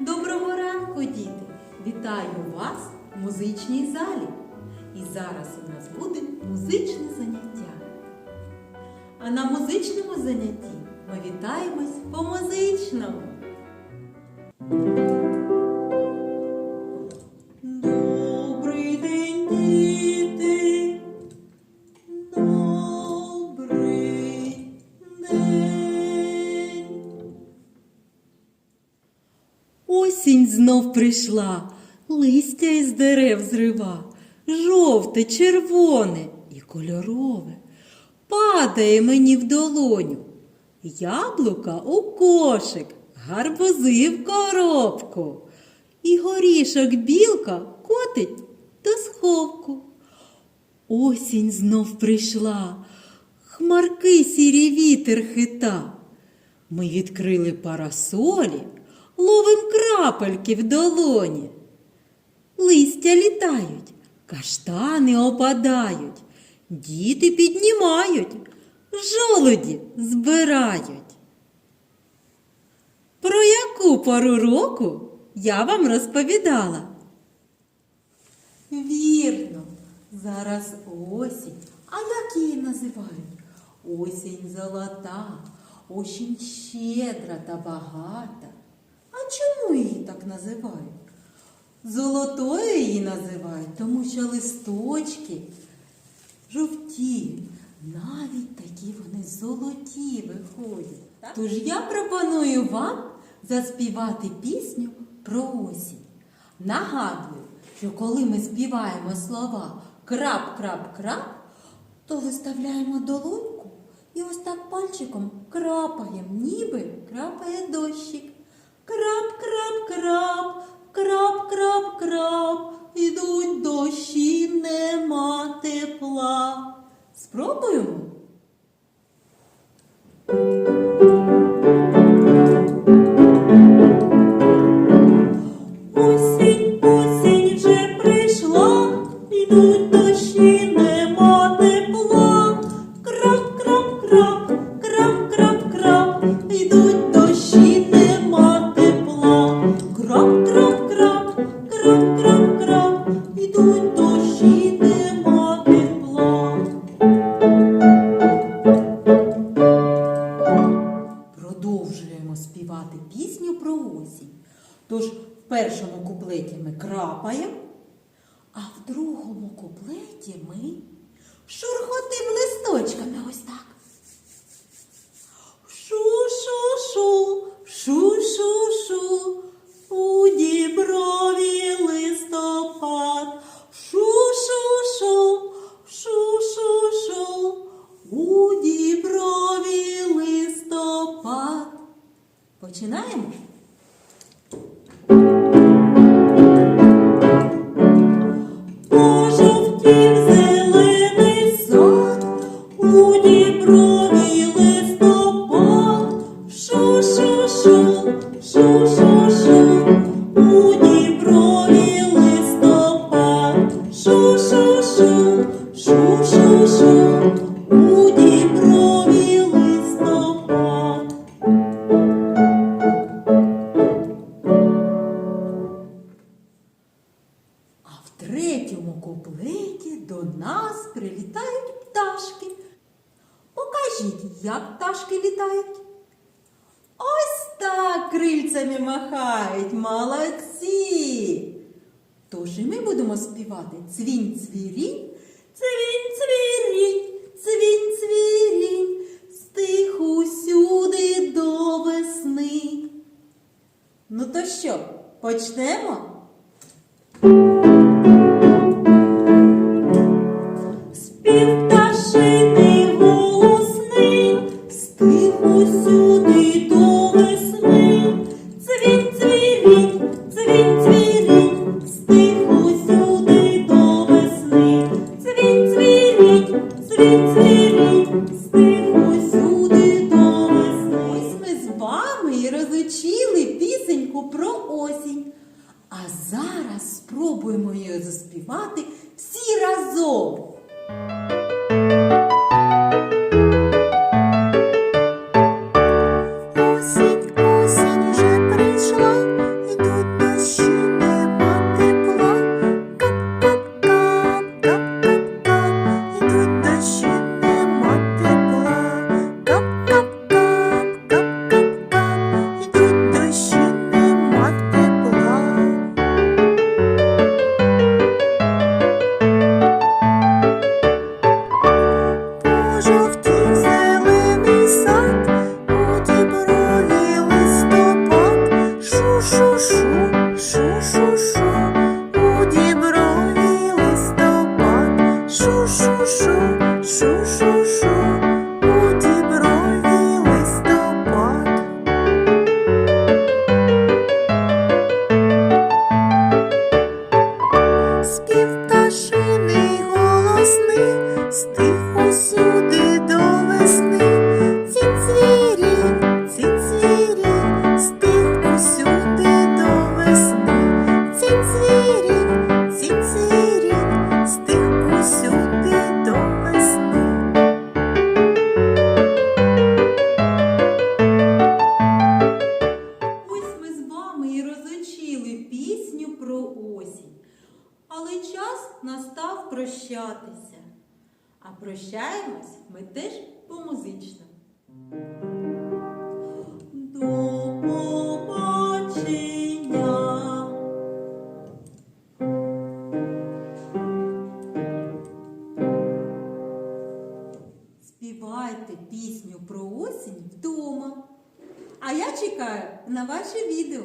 Доброго ранку, діти! Вітаю вас в музичній залі. І зараз у нас буде музичне заняття. А на музичному занятті ми вітаємось по-музичному. Знов прийшла, листя із дерев зрива, жовте, червоне і кольорове. Падає мені в долоню. Яблука у кошик, гарбузи в коробку. І горішок білка котить до сховку. Осінь знов прийшла, хмарки сірі вітер хита. Ми відкрили парасолі, ловим крапельки в долоні. Листя літають, каштани опадають, діти піднімають, жолуді збирають. Про яку пору року я вам розповідала? Вірно, зараз осінь. А як її називають? Осінь золота, осінь щедра та багата. Так називають? Золотою її називають, тому що листочки жовті, навіть такі вони золоті виходять. Так? Тож я пропоную вам заспівати пісню про осінь. Нагадую, що коли ми співаємо слова крап-крап-крап, то виставляємо долоньку і ось так пальчиком крапаємо, ніби крапає дощик. Ми шурхотим листочками ось так. Шу-шу-шу, шу-шу-шу, у діброві листопад. Шу-шу-шу, шу-шу-шу, у діброві листопад. Починаємо? You. Третьому куплеті до нас прилітають пташки. Покажіть, як пташки літають. Ось так крильцями махають, молодці. Тож і ми будемо співати цвінь цвірінь, цвінь цвірінь, цвінь цвірінь, стих усюди до весни. Ну то що, почнемо? Усюди до весни. Цвінь, цвірінь, цвінь, цвірінь, стих усюди до весни. Цвінь, цвірінь, цвінь, цвірінь, стих усюди до весни. Ось ми з вами розучили пісеньку про осінь. А зараз спробуємо її заспівати всі разом. Але час настав прощатися. А прощаємось ми теж по-музично. До побачення. Співайте пісню про осінь вдома. А я чекаю на ваші відео.